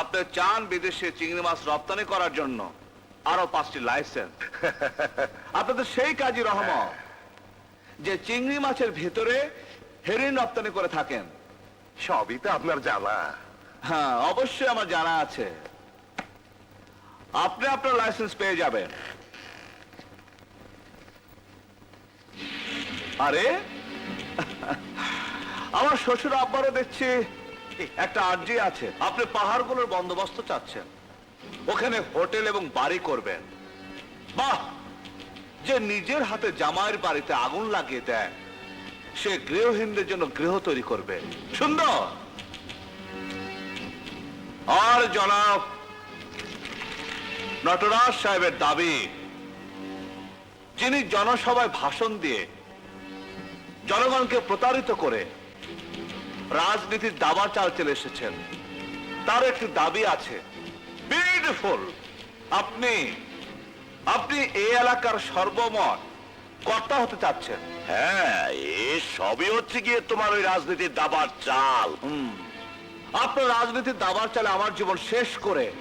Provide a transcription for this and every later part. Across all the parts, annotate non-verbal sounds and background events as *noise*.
আপনি চান বিদেশে চিংড়ি মাছ রপ্তানি করার জন্য। আরও পাঁচটি লাইসেন্স। *laughs* আপনাদের সেই কাজী রহমত যে চিংড়ি মাছের ভেতরে হেরিন রপ্তানি করে থাকেন। সবই তো আপনার জানা। হ্যাঁ অবশ্যই আমার জানা আছে। আপনি আপনার লাইসেন্স পেয়ে যাবেন। আরে? আমার শ্বশুর আব্বারও দেখছি একটা আর্জি আছে। আপনি পাহাড়গুলোর বন্দোবস্ত চাচ্ছেন। ওখানে হোটেল এবং বাড়ি করবেন। বাহ! যে নিজের হাতে জামাইয়ের বাড়িতে আগুন লাগিয়ে দেয়, সে গৃহহীনদের জন্য গৃহ তৈরি করবে। সুন্দর! আর জনাব নটরাজ সাহেবের দাবি, যিনি জনসভায় ভাষণ দিয়ে জনগণকে প্রতারিত করে রাজনীতির দাবা চাল চলে এসেছেন। তার একটি দাবি আছে। বিউটিফুল আপনি আপনি এই এলাকার সর্বমত কর্তা হতে চাচ্ছেন। হ্যাঁ এ সবই হচ্ছে গিয়ে তোমার ওই রাজনীতির দাবার চাল। আপনার রাজনীতির দাবার চালে আমার জীবন শেষ করে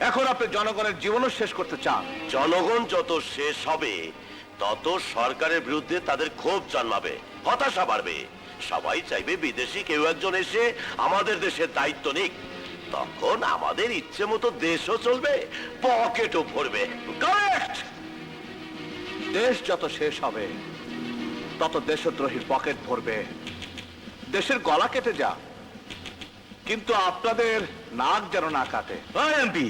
এখন আপনি জনগণের জীবনও শেষ করতে চান। জনগণ যত শেষ হবে তত সরকারের বিরুদ্ধে তাদের ক্ষোভ জন্মাবে হতাশা বাড়বে। সবাই চাইবে বিদেশি কেউ একজন এসে আমাদের দেশের দায়িত্ব নিক। তখন আমাদের ইচ্ছে মতো দেশও চলবে, পকেটও ভরবে। দেশ যত শেষ হবে, তত দেশদ্রোহীর পকেট ভরবে। দেশের গলা কেটে যা কিন্তু আপনাদের নাক যেন না কাটে। এমপি,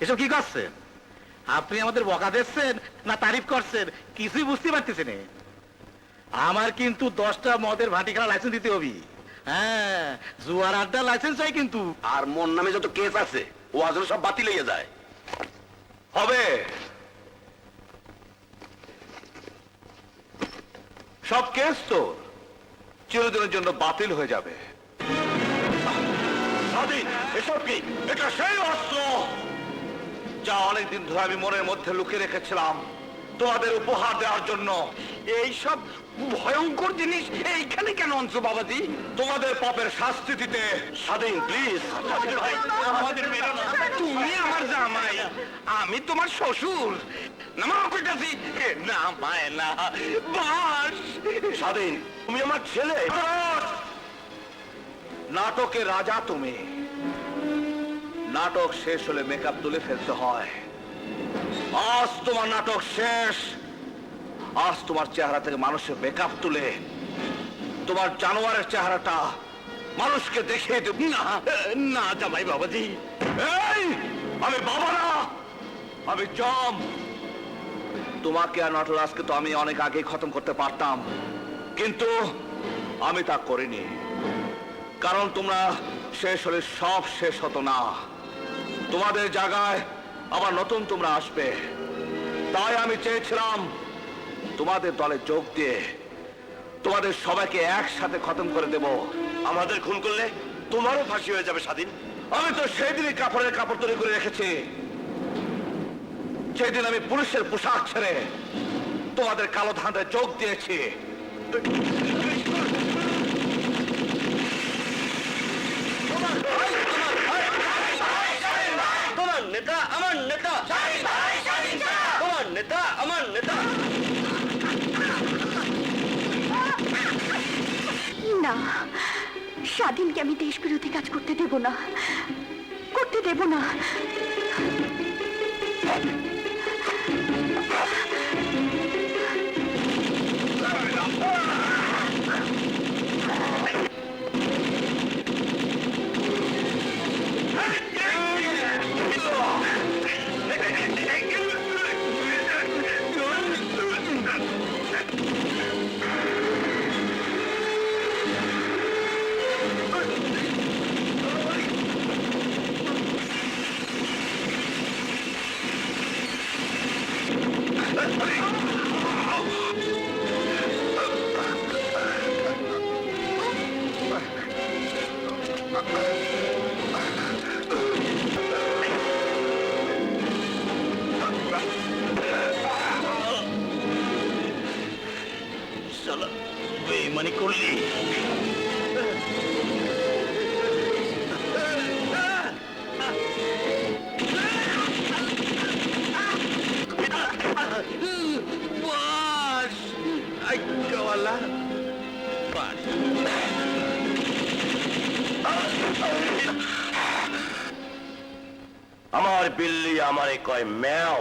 এসব কি করছেন? আপনি আমাদের বকা দিচ্ছেন না তারিফ করছেন? কিছুই বুঝতে পারতেছি না। আমার কিন্তু দশটা মদের ভাটি খেলা লাইসেন্স দিতে হবে। হ্যাঁ জুয়ার আড্ডা লাইসেন্স চাই কিন্তু। আর মন নামে যত কেস আছে, ও আসলে সব বাতিল হয়ে যায়। হবে। সব কেস তো চিরদিনের জন্য বাতিল হয়ে যাবে। এটা সেই অস্ত্র যা অনেকদিন ধরে আমি মনের মধ্যে লুকিয়ে রেখেছিলাম। তোমাদের উপহার দেওয়ার জন্য। এইসব ভয়ঙ্কর জিনিস এইখানে কেন আনছো বাবাজি? তোমাদের পাপের শাস্তি দিতে। স্বাধীন প্লিজ তুমি আমার জামাই। আমি তোমার শ্বশুর। স্বাধীন, তুমি আমার ছেলে। নাটকের রাজা তুমি। নাটক শেষ হলে মেকআপ তুলে ফেলতে হয়। আজ তোমার নাটক শেষ। আজ তোমার চেহারা থেকে মানুষের মেকআপ তুলে, তোমার জানোয়ারের চেহারাটা মানুষকে দেব। না না জামাই বাবাজি। এই, আমি বাবা না, আমি জম। তোমাকে আর নটরাজকে তো আমি অনেক আগেই খতম করতে পারতাম, কিন্তু আমি তা করিনি। কারণ তোমরা শেষ হলে সব শেষ হতো না। তোমাদের জায়গায় আবার নতুন তোমরা আসবে। তাই আমি চেয়েছিলাম তোমাদের দলে যোগ দিয়ে তোমাদের সবাইকে একসাথে খতম করে দেব। আমাদের খুন করলে তোমারও ফাঁসি হয়ে যাবে স্বাধীন। আমি তো সেই দিনই কাপড়ের কাপড় তৈরি করে রেখেছি। সেদিন আমি পুলিশের পোশাক ছেড়ে তোমাদের কালো ধাঁধায় যোগ দিয়েছি তোমার নেতা আমার নেতা তোমার নেতা আমার নেতা। না স্বাধীনকে আমি দেশ বিরোধী কাজ করতে দেব না। করতে দেব না। ব্যাপার আমার বিল্লি আমারে কয়, ম্যাও।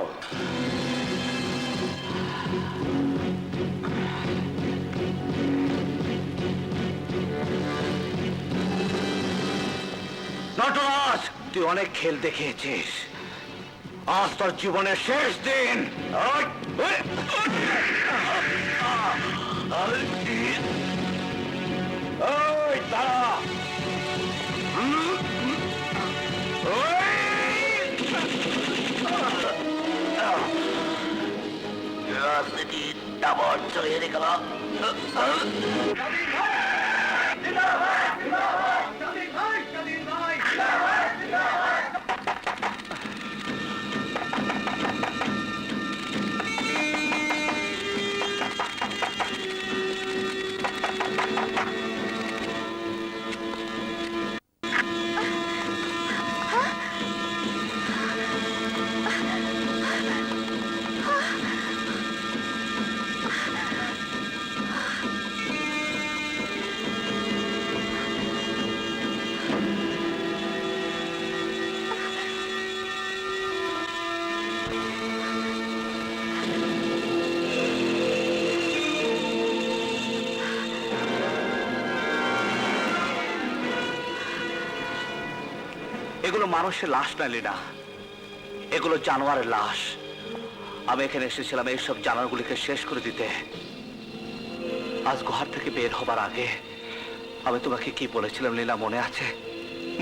নটরাজ, তুই অনেক খেল দেখিয়েছিস। আজ তোর জীবনের শেষ দিন। ওই, ওই, ওই, দাঁড়া। আবার চলে এগুলো মানুষের লাশ না, লীনা। এগুলো জানোয়ারের লাশ। আমি এখানে এসেছিলাম এইসব জানোয়ারগুলিকে শেষ করে দিতে। আজ ঘর থেকে বের হবার আগে আমি তোমাকে কি বলেছিলাম লীলা মনে আছে?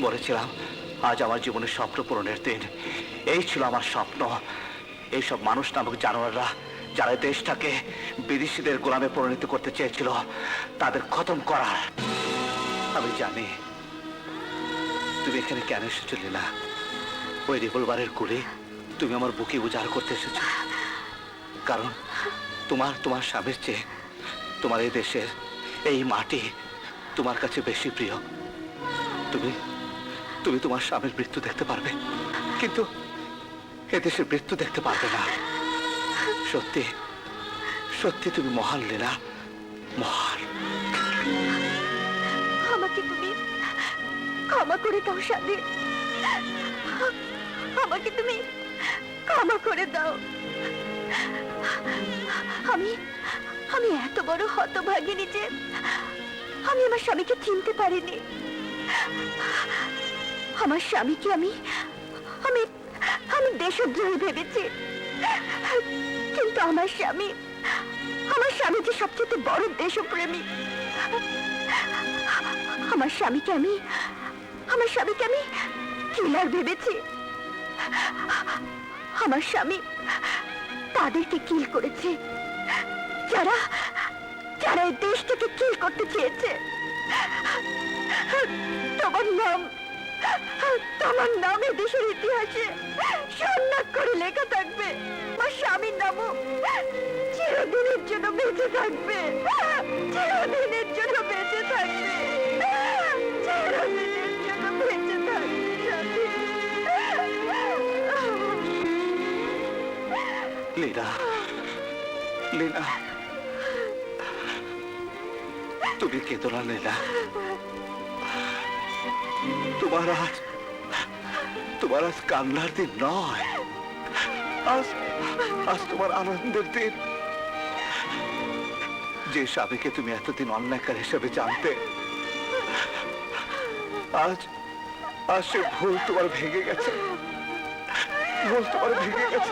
বলেছিলাম, আজ আমার জীবনের স্বপ্ন পূরণের দিন। এই ছিল আমার স্বপ্ন। এইসব মানুষ নামক জানোয়াররা যারা দেশটাকে বিদেশিদের গোলামে পরিণত করতে চেয়েছিল, তাদের খতম করার। আমি জানি তুমি এখানে কেন এসেছ লীলা ওই রিভলভারের গুলি তুমি আমার বুকে উজাড় করতে এসেছ। কারণ তোমার তোমার স্বামীর চেয়ে তোমার এই দেশের এই মাটি তোমার কাছে বেশি প্রিয়। তুমি তুমি তোমার স্বামীর মৃত্যু দেখতে পারবে। কিন্তু এ দেশের মৃত্যু দেখতে পারবে না। সত্যি সত্যি তুমি মহান লীলা, মহান ক্ষমা করে দাও স্বাধীন আমাকে তুমি ক্ষমা করে দাও। আমি আমি এত বড় হতভাগিনী যে আমি আমার স্বামীকে চিনতে পারিনি। আমার স্বামীকে আমি আমি আমি দেশদ্রোহী ভেবেছি। কিন্তু আমার স্বামী আমার স্বামী যে সবচেয়ে বড় দেশপ্রেমী, আমার স্বামীকে আমি আমার স্বামীকে আমি কিলার ভেবেছি? আমার স্বামী তাদেরকে কিল করেছে। যারা যারা এই দেশটাকে কিল করতে চেয়েছে। তোমার নাম তোমার নাম দেশের ইতিহাসে সন্ন্যাস করে লেখা থাকবে। আমার স্বামীর নামও চিরদিনের জন্য বেঁচে থাকবে। চিরদিনের লীনা লীনা তুমি কেঁদো না লীনা তোমার আজ তোমার আজ কান্নার দিন নয়। আজ আজ তোমার আনন্দের দিন। যে স্বামীকে তুমি এতদিন অন্যায়কার হিসেবে জানতে, আজ আজ সে ভুল তোমার ভেঙে গেছে। ভুল তোমার ভেঙে গেছে।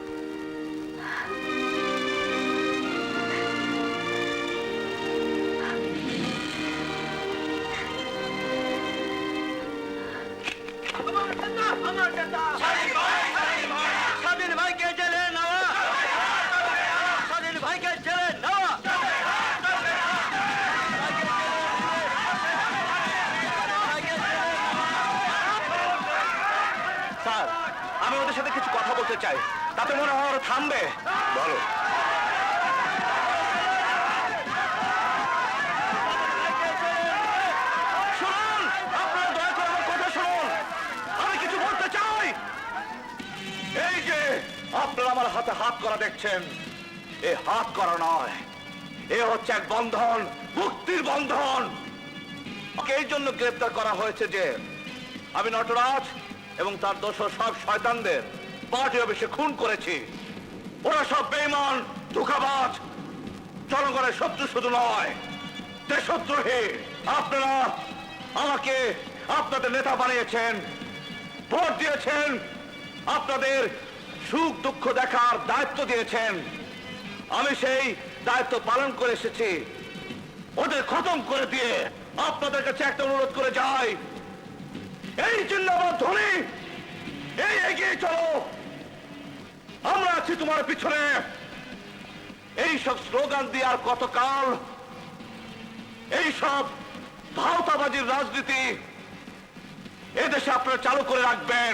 বলতে চাই। তাতে মনে হয় থামবে। বলো। আপনারা আমার হাতে হাত করা দেখছেন, এ হাত করা নয়। এ হচ্ছে এক বন্ধন, মুক্তির বন্ধন। এই জন্য গ্রেপ্তার করা হয়েছে যে, আমি নটরাজ এবং তার দোষ সব শয়তানদের পার্টি অফিসে খুন করেছি। ওরা সব বেইমান ধোকাবাজ, জনগণের শত্রু শুধু নয়, দেশদ্রোহী। আপনারা আমাকে আপনাদের নেতা বানিয়েছেন, ভোট দিয়েছেন, আপনাদের সুখ দুঃখ দেখার দায়িত্ব দিয়েছেন। আমি সেই দায়িত্ব পালন করে এসেছি। ওদের খতম করে দিয়ে আপনাদের কাছে একটা অনুরোধ করে যাই। এই চিন্তাবাদ ধনী, এই এগিয়ে চলো। আমরা আছি তোমার পিছনে। এই সব স্লোগান দিয়ে আর কতকাল এই সব ভাওতাবাজির রাজনীতি এদেশে আপনারা চালু করে রাখবেন।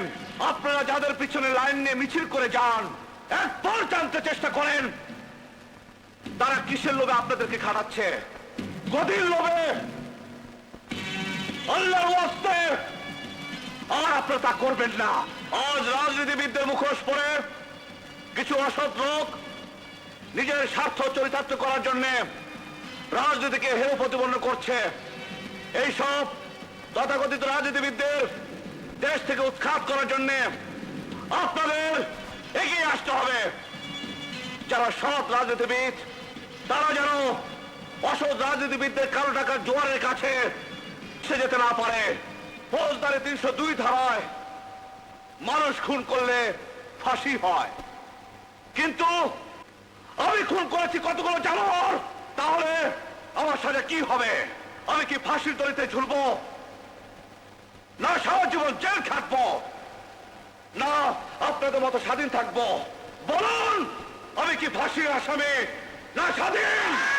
আপনারা যাদের পিছনে লাইন নিয়ে মিছিল করে যান, একবার জানতে চেষ্টা করেন, তারা কিসের লোভে আপনাদেরকে খাটাচ্ছে? গদির লোভে আল্লাহর ওয়াস্তে আর আপনারা তা করবেন না। আজ রাজনীতিবিদদের মুখোশ পরে কিছু অসৎ লোক নিজের স্বার্থ চরিতার্থ করার জন্য রাজনীতিকে হেউ প্রতিপন্ন করছে। এইসব তথাকথিত রাজনীতিবিদদের দেশ থেকে উৎখাত করার জন্য আপনাদের এগিয়ে আসতে হবে। যারা সৎ রাজনীতিবিদ, তারা যেন অসৎ রাজনীতিবিদদের কালো টাকার জোয়ারের কাছে সে যেতে না পারে। ফৌজদারি তিনশো দুই ধারায় মানুষ খুন করলে ফাঁসি হয়। কিন্তু আমি খুন করেছি কতগুলো জানোয়ার? তাহলে আমার সাথে কি হবে? আমি কি ফাঁসির দড়িতে ঝুলব? না সারা জীবন জেল খাটব? না আপনাদের মতো স্বাধীন থাকব? বলুন, আমি কি ফাঁসির আসামি? না স্বাধীন!